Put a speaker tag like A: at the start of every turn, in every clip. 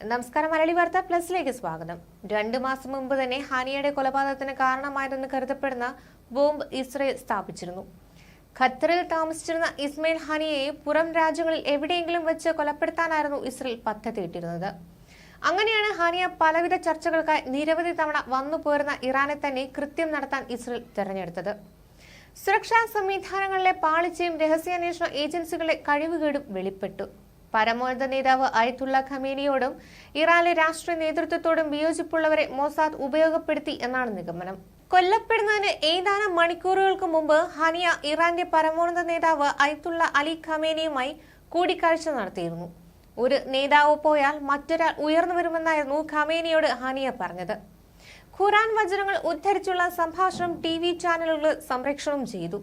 A: നമസ്കാരം മലയാളി വാർത്ത പ്ലസിലേക്ക് സ്വാഗതം. രണ്ടു മാസം മുമ്പ് തന്നെ ഹാനിയയുടെ കൊലപാതകത്തിന് കാരണമായതെന്ന് കരുതപ്പെടുന്ന ബോംബ് ഇസ്രയേൽ സ്ഥാപിച്ചിരുന്നു. ഖത്തറിൽ താമസിച്ചിരുന്ന ഇസ്മയിൽ ഹാനിയയെ പുറം രാജ്യങ്ങളിൽ എവിടെയെങ്കിലും വെച്ച് കൊലപ്പെടുത്താനായിരുന്നു ഇസ്രയേൽ പദ്ധതിയിട്ടിരുന്നത് അങ്ങനെയാണ് ഹാനിയ പലവിധ ചർച്ചകൾക്കായി നിരവധി തവണ വന്നു പോരുന്ന ഇറാനെ തന്നെ കൃത്യം നടത്താൻ ഇസ്രയേൽ തെരഞ്ഞെടുത്തത്. സുരക്ഷാ സംവിധാനങ്ങളിലെ പാളിച്ചയും രഹസ്യാന്വേഷണ ഏജൻസികളുടെ കഴിവുകേടും വെളിപ്പെട്ടു. പരമോന്നത നേതാവ് അയത്തുള്ള ഖമേനിയോടും ഇറാനിലെ രാഷ്ട്രീയ നേതൃത്വത്തോടും വിയോജിപ്പുള്ളവരെ മൊസാദ് ഉപയോഗപ്പെടുത്തി എന്നാണ് നിഗമനം. കൊല്ലപ്പെടുന്നതിന് ഏതാനും മണിക്കൂറുകൾക്ക് മുമ്പ് ഹനിയ ഇറാന്റെ പരമോന്നത നേതാവ് അയത്തുള്ള അലി ഖമേനിയുമായി കൂടിക്കാഴ്ച നടത്തിയിരുന്നു. ഒരു നേതാവ് പോയാൽ മറ്റൊരാൾ ഉയർന്നു വരുമെന്നായിരുന്നു ഖമേനിയോട് ഹനിയ പറഞ്ഞത്. ഖുറാൻ വചനങ്ങൾ ഉദ്ധരിച്ചുള്ള സംഭാഷണം ടി വി ചാനലുകൾ സംപ്രേക്ഷണം ചെയ്തു.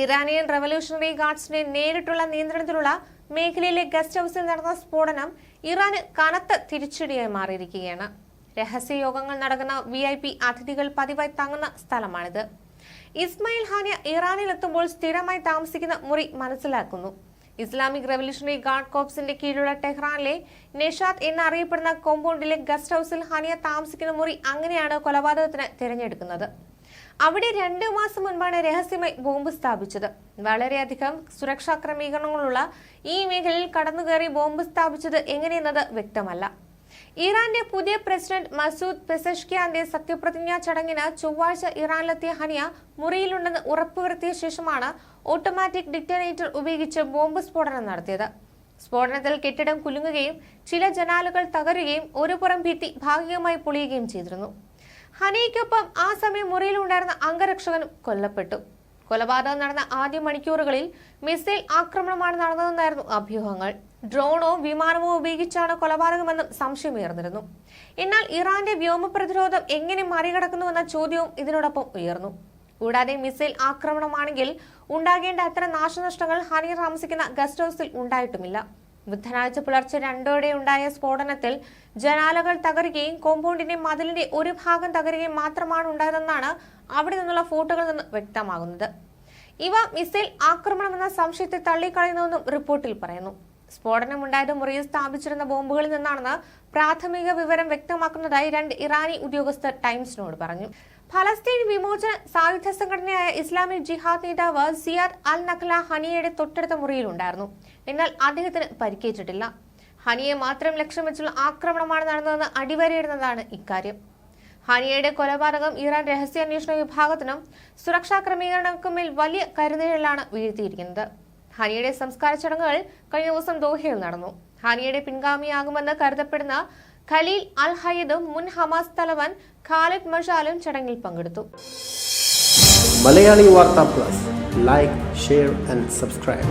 A: ഇറാനിയൻ റവല്യൂഷണറി ഗാർഡ്സിന്റെ നേരിട്ടുള്ള നിയന്ത്രണത്തിലുള്ള മേഖലയിലെ ഗസ്റ്റ് ഹൌസിൽ നടന്ന സ്ഫോടനം ഇറാന് കനത്ത തിരിച്ചടിയായി മാറിയിരിക്കുകയാണ്. രഹസ്യ യോഗങ്ങൾ നടക്കുന്ന വി ഐ പി അതിഥികൾ പതിവായി തങ്ങുന്ന സ്ഥലമാണിത്. ഇസ്മായിൽ ഹാനിയ ഇറാനിൽ എത്തുമ്പോൾ സ്ഥിരമായി താമസിക്കുന്ന മുറി മനസ്സിലാക്കുന്നു. ഇസ്ലാമിക് റവല്യൂഷണറി ഗാർഡ് കോപ്സിന്റെ കീഴിലുള്ള ടെഹ്റാനിലെ നെഷാദ് എന്നറിയപ്പെടുന്ന കോമ്പൗണ്ടിലെ ഗസ്റ്റ് ഹൌസിൽ ഹാനിയ താമസിക്കുന്ന മുറി അങ്ങനെയാണ് കൊലപാതകത്തിന് തിരഞ്ഞെടുക്കുന്നത്. അവിടെ രണ്ടു മാസം മുൻപാണ് രഹസ്യമായി ബോംബ് സ്ഥാപിച്ചത്. വളരെയധികം സുരക്ഷാ ക്രമീകരണങ്ങളുള്ള ഈ മേഖലയിൽ കടന്നുകയറി ബോംബ് സ്ഥാപിച്ചത് എങ്ങനെയെന്നത് വ്യക്തമല്ല. ഇറാന്റെ പുതിയ പ്രസിഡന്റ് മസൂദ് പെസഷ്കിയാന്റെ സത്യപ്രതിജ്ഞാ ചടങ്ങിന് ചൊവ്വാഴ്ച ഇറാനിലെത്തിയ ഹനിയ മുറിയിലുണ്ടെന്ന് ഉറപ്പുവരുത്തിയ ശേഷമാണ് ഓട്ടോമാറ്റിക് ഡിറ്റനേറ്റർ ഉപയോഗിച്ച് ബോംബ് സ്ഫോടനം നടത്തിയത്. സ്ഫോടനത്തിൽ കെട്ടിടം കുലുങ്ങുകയും ചില ജനാലുകൾ തകരുകയും ഒരു പുറം ഭിത്തി ഭാഗികമായി പൊളിയുകയും ചെയ്തിരുന്നു. ഹനിയ്ക്കൊപ്പം ആ സമയം മുറിയിലുണ്ടായിരുന്ന അംഗരക്ഷകനും കൊല്ലപ്പെട്ടു. കൊലപാതകം നടന്ന ആദ്യ മണിക്കൂറുകളിൽ മിസൈൽ ആക്രമണമാണ് നടന്നതെന്നായിരുന്നു അഭ്യൂഹങ്ങൾ. ഡ്രോണോ വിമാനമോ ഉപയോഗിച്ചാണ് കൊലപാതകമെന്നും സംശയമുയർന്നിരുന്നു എന്നാൽ ഇറാന്റെ വ്യോമ പ്രതിരോധം എങ്ങനെ മറികടക്കുന്നുവെന്ന ചോദ്യവും ഇതിനോടൊപ്പം ഉയർന്നു. കൂടാതെ മിസൈൽ ആക്രമണമാണെങ്കിൽ ഉണ്ടാകേണ്ട അത്ര നാശനഷ്ടങ്ങൾ ഹനി താമസിക്കുന്ന ഗസ്റ്റ് ഹൗസിൽ ഉണ്ടായിട്ടുമില്ല. ബുധനാഴ്ച പുലർച്ചെ രണ്ടോടെ ഉണ്ടായ സ്ഫോടനത്തിൽ ജനാലകൾ തകരുകയും കോമ്പൗണ്ടിന്റെ മതിലിന്റെ ഒരു ഭാഗം തകരുകയും മാത്രമാണ് ഉണ്ടായതെന്നാണ് അവിടെ നിന്നുള്ള ഫോട്ടോകളിൽ നിന്ന് വ്യക്തമാകുന്നത്. ഇവ മിസൈൽ ആക്രമണമെന്ന സംശയത്തെ തള്ളിക്കളയുന്നുവെന്നും റിപ്പോർട്ടിൽ പറയുന്നു. സ്ഫോടനമുണ്ടായത് മുറിയിൽ സ്ഥാപിച്ചിരുന്ന ബോംബുകളിൽ നിന്നാണെന്ന് പ്രാഥമിക വിവരം വ്യക്തമാക്കുന്നതായി രണ്ട് ഇറാനി ഉദ്യോഗസ്ഥർ ടൈംസിനോട് പറഞ്ഞു. ഫലസ്തീൻ വിമോചന സായുധ സംഘടനയായ ഇസ്ലാമിക് ജിഹാദ് നേതാവ് സിയാദ് അൽ നഖ്ല ഹനിയയുടെ തൊട്ടടുത്ത മുറിയിലുണ്ടായിരുന്നു. എന്നാൽ അദ്ദേഹത്തിന് പരിക്കേറ്റിട്ടില്ല. ഹനിയെ മാത്രം ലക്ഷ്യം വെച്ചുള്ള ആക്രമണമാണ് നടന്നതെന്ന് അടിവരയിടുന്നതാണ് ഇക്കാര്യം. ഹനിയയുടെ കൊലപാതകം ഇറാൻ രഹസ്യാന്വേഷണ വിഭാഗത്തിനും സുരക്ഷാ ക്രമീകരണങ്ങൾക്കുമേൽ വലിയ കരുതലാണ് വീഴ്ത്തിയിരിക്കുന്നത്. ഹനിയുടെ സംസ്കാര ചടങ്ങുകൾ കഴിഞ്ഞ ദിവസം ദോഹയിൽ നടന്നു. ഹനിയുടെ പിൻഗാമിയാകുമെന്ന് കരുതപ്പെടുന്ന ഖലീൽ അൽ ഹയ്യദും മുൻ ഹമാസ് തലവൻ ഖാലിദ് മഷാലും ചടങ്ങിൽ പങ്കെടുത്തു.
B: മലയാളി വാർത്താ plus. Like share and subscribe